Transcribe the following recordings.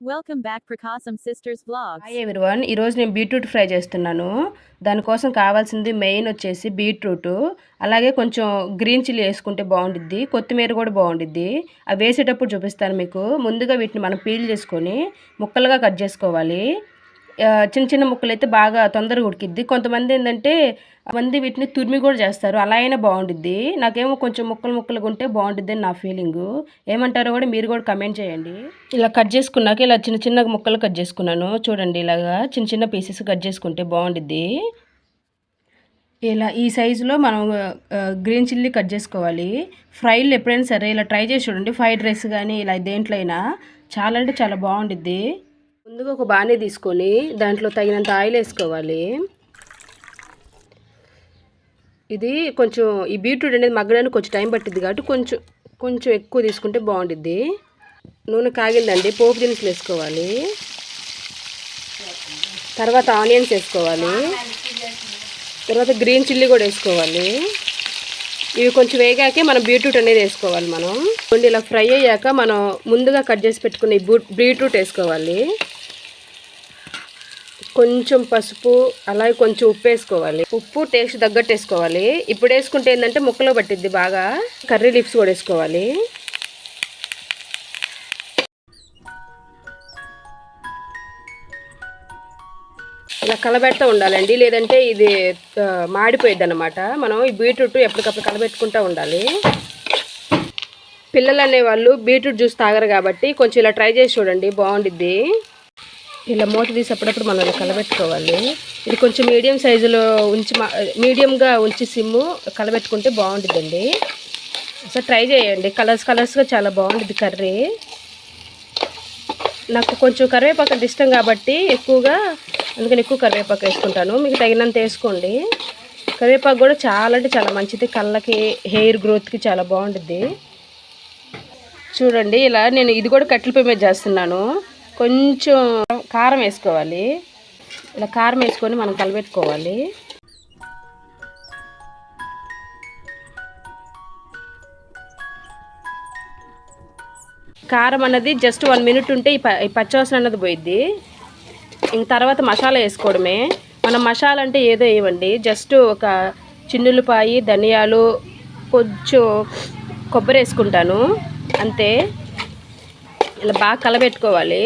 Welcome back Prakasam sisters blog hi everyone ఈరోజు నేను beetroot fry చేస్తున్నాను. దానికోసం కావాల్సింది మెయిన్ వచ్చేసి బీట్రూట్. అలాగే కొంచెం గ్రీన్ చిల్లీ వేసుకుంటే బాగుండిద్ది. కొత్తిమీర కూడా బాగుండిద్ది. అవి వేసేటప్పుడు చూపిస్తాను మీకు. ముందుగా వీటిని మనం పీల్ చేసుకొని ముక్కలుగా కట్ చేసుకోవాలి. చిన్న చిన్న ముక్కలు అయితే బాగా తొందరగా ఉడికిద్ది. కొంతమంది ఏంటంటే మంది వీటిని తురిమి కూడా చేస్తారు. అలా అయినా బాగుండిద్ది. నాకేమో కొంచెం ముక్కలు ముక్కలుగా ఉంటే బాగుంటుంది అని నా ఫీలింగు. ఏమంటారో కూడా మీరు కూడా కమెంట్ చేయండి. ఇలా కట్ చేసుకున్నాక ఇలా చిన్న చిన్న ముక్కలు కట్ చేసుకున్నాను. చూడండి ఇలాగా చిన్న చిన్న పీసెస్ కట్ చేసుకుంటే బాగుండిద్ది. ఇలా ఈ సైజులో మనం గ్రీన్ చిల్లీ కట్ చేసుకోవాలి. ఫ్రైలు ఎప్పుడైనా సరే ఇలా ట్రై చేసి చూడండి. ఫ్రైడ్ రైస్ కానీ ఇలా దేంట్లో అయినా చాలా అంటే చాలా బాగుండిద్ది. ముందుగా ఒక బాణీ తీసుకొని దాంట్లో తగినంత ఆయిల్ వేసుకోవాలి. ఇది కొంచెం ఈ బీట్రూట్ అనేది మగ్గడానికి కొంచెం టైం పట్టిద్ది కాబట్టి కొంచెం కొంచెం ఎక్కువ తీసుకుంటే బాగుంటుంది నూనె కాగిందండి పోపు దినుసులు వేసుకోవాలి. తర్వాత ఆనియన్స్ వేసుకోవాలి. తర్వాత గ్రీన్ చిల్లీ కూడా వేసుకోవాలి. ఇవి కొంచెం వేగాకే మనం బీట్రూట్ అనేది వేసుకోవాలి మనం. కొన్ని ఇలా ఫ్రై అయ్యాక మనం ముందుగా కట్ చేసి పెట్టుకున్న బీట్రూట్ వేసుకోవాలి. కొంచెం పసుపు అలాగే కొంచెం ఉప్పు వేసుకోవాలి. ఉప్పు టేస్ట్ తగ్గట్టు వేసుకోవాలి. ఇప్పుడు వేసుకుంటే ఏంటంటే ముక్కలో పట్టిద్ది బాగా. కర్రీ లీవ్స్ కూడా వేసుకోవాలి. ఇలా కలబెడతా ఉండాలండి. లేదంటే ఇది మాడిపోయిద్ది అనమాట మనం ఈ బీట్రూట్ ఎప్పటికప్పుడు కలబెట్టుకుంటూ ఉండాలి. పిల్లలు అనేవాళ్ళు బీట్రూట్ జ్యూస్ తాగరు కాబట్టి కొంచెం ఇలా ట్రై చేసి చూడండి బాగుండిద్ది. ఇలా మూత తీసి అప్పుడప్పుడు మనం కలబెట్టుకోవాలి. ఇది కొంచెం మీడియం సైజులో ఉంచి మా- మీడియంగా ఉంచి సిమ్ము కలబెట్టుకుంటే బాగుంటుందండి ఒకసారి ట్రై చేయండి. కలర్స్ కలర్స్గా చాలా బాగుంటుంది కర్రీ. నాకు కొంచెం కరివేపాకు అంటే ఇష్టం కాబట్టి ఎక్కువగా అందుకని ఎక్కువ కరివేపాకు వేసుకుంటాను. మీకు తగినంత వేసుకోండి. కరివేపాకు కూడా చాలా అంటే చాలా మంచిది. కళ్ళకి హెయిర్ గ్రోత్కి చాలా బాగుంటుంది చూడండి ఇలా నేను ఇది కూడా కట్టెల పొయ్యి మీద చేస్తున్నాను. కొంచెం కారం వేసుకోవాలి. ఇలా కారం వేసుకొని మనం కలబెట్టుకోవాలి. కారం అన్నది జస్ట్ వన్ మినిట్ ఉంటే ఈ ప- పచ్చివాసన అన్నది పోయిద్ది. ఇంక తర్వాత మసాలా వేసుకోవడమే. మనం మసాలా అంటే ఏదో వేయమండి. జస్ట్ ఒక చిన్నులపాయి ధనియాలు కొంచెం కొబ్బరి వేసుకుంటాను. అంతే. ఇలా బాగా కలబెట్టుకోవాలి.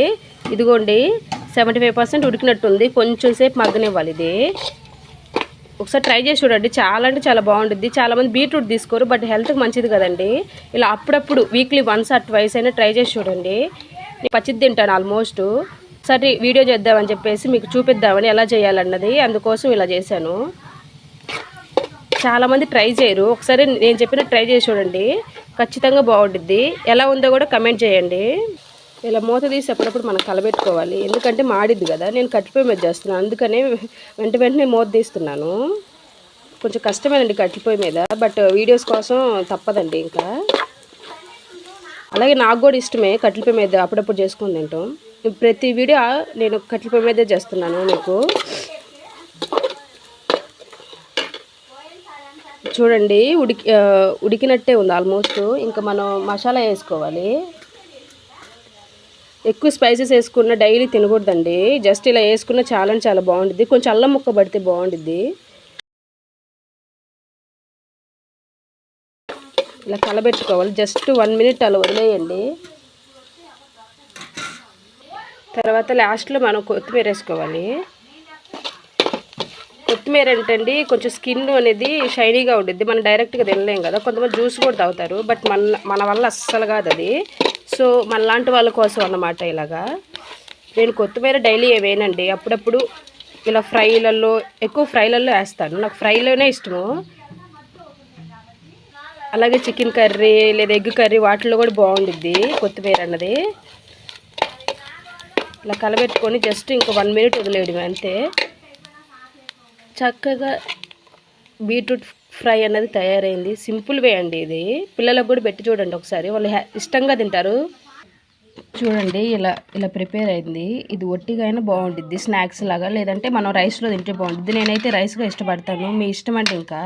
ఇదిగోండి సెవెంటీ ఫైవ్ పర్సెంట్ ఉడికినట్టుంది. కొంచెం సేపు మగ్గనివ్వాలి ఇది. ఒకసారి ట్రై చేసి చూడండి. చాలా అంటే చాలా బాగుంటుంది చాలామంది బీట్రూట్ తీసుకోరు బట్ హెల్త్కి మంచిది కదండి. ఇలా అప్పుడప్పుడు వీక్లీ వన్స్ ఆర్ ట్వైస్ అయినా ట్రై చేసి చూడండి. నేను పచ్చిది తింటాను ఆల్మోస్ట్ సరే వీడియో చేద్దామని చెప్పేసి మీకు చూపిద్దామని ఎలా చేయాలన్నది అందుకోసం ఇలా చేశాను. చాలామంది ట్రై చేయరు. ఒకసారి నేను చెప్పిన ట్రై చేసి చూడండి. ఖచ్చితంగా బాగుంటుంది ఎలా ఉందో కూడా కమెంట్ చేయండి. ఇలా మూత తీసి అప్పుడప్పుడు మనం కలబెట్టుకోవాలి. ఎందుకంటే మాడిద్ది కదా. నేను కట్టిపోయి మీద చేస్తున్నాను అందుకనే వెంట వెంటనే మూత తీస్తున్నాను. కొంచెం కష్టమేనండి కట్టిపోయి మీద. బట్ వీడియోస్ కోసం తప్పదండి ఇంకా. అలాగే నాకు కూడా ఇష్టమే కట్టిపోయి మీద అప్పుడప్పుడు చేసుకుని తింటాం. ప్రతి వీడియో నేను కట్టిపోయి మీదే చేస్తున్నాను మీకు. చూడండి ఉడికి ఉడికినట్టే ఉంది ఆల్మోస్ట్ ఇంకా మనం మసాలా వేసుకోవాలి. ఎక్కువ స్పైసెస్ వేసుకున్న డైలీ తినకూడదండి. జస్ట్ ఇలా వేసుకున్న చాలా చాలా బాగుంటుంది కొంచెం అల్లం ముక్క పడితే బాగుంటుంది ఇలా కలబెట్టుకోవాలి. జస్ట్ వన్ మినిట్ అలా వదిలేయండి. తర్వాత లాస్ట్లో మనం కొత్తిమీర వేసుకోవాలి. కొత్తిమీర ఏంటండి కొంచెం స్కిన్ అనేది షైనీగా ఉంటుంది మనం డైరెక్ట్గా తినలేం కదా. కొంతమంది జ్యూస్ కూడా తాగుతారు బట్ మన మన వల్ల అస్సలు కాదు అది. సో మన లాంటి వాళ్ళ కోసం అన్నమాట ఇలాగా. నేను కొత్తిమీర డైలీ వేయనండి. అప్పుడప్పుడు ఇలా ఫ్రైలలో ఎక్కువ ఫ్రైలలో వేస్తాను. నాకు ఫ్రైలోనే ఇష్టము. అలాగే చికెన్ కర్రీ లేదా ఎగ్ కర్రీ వాటిలో కూడా బాగుండిద్ది కొత్తిమీర అన్నది. ఇలా కలబెట్టుకొని జస్ట్ ఇంకో వన్ మినిట్ వదిలేయడం అంతే. చక్కగా బీట్రూట్ ఫ్రై అనేది తయారైంది. సింపుల్ వే అండి ఇది. పిల్లలకు కూడా పెట్టి చూడండి ఒకసారి. వాళ్ళు ఇష్టంగా తింటారు. చూడండి ఇలా ఇలా ప్రిపేర్ అయింది. ఇది ఒట్టిగా అయినా బాగుంటుంది స్నాక్స్ లాగా. లేదంటే మనం రైస్లో తింటే బాగుంటుంది నేనైతే రైస్గా ఇష్టపడతాను. మీ ఇష్టం అంటే ఇంకా.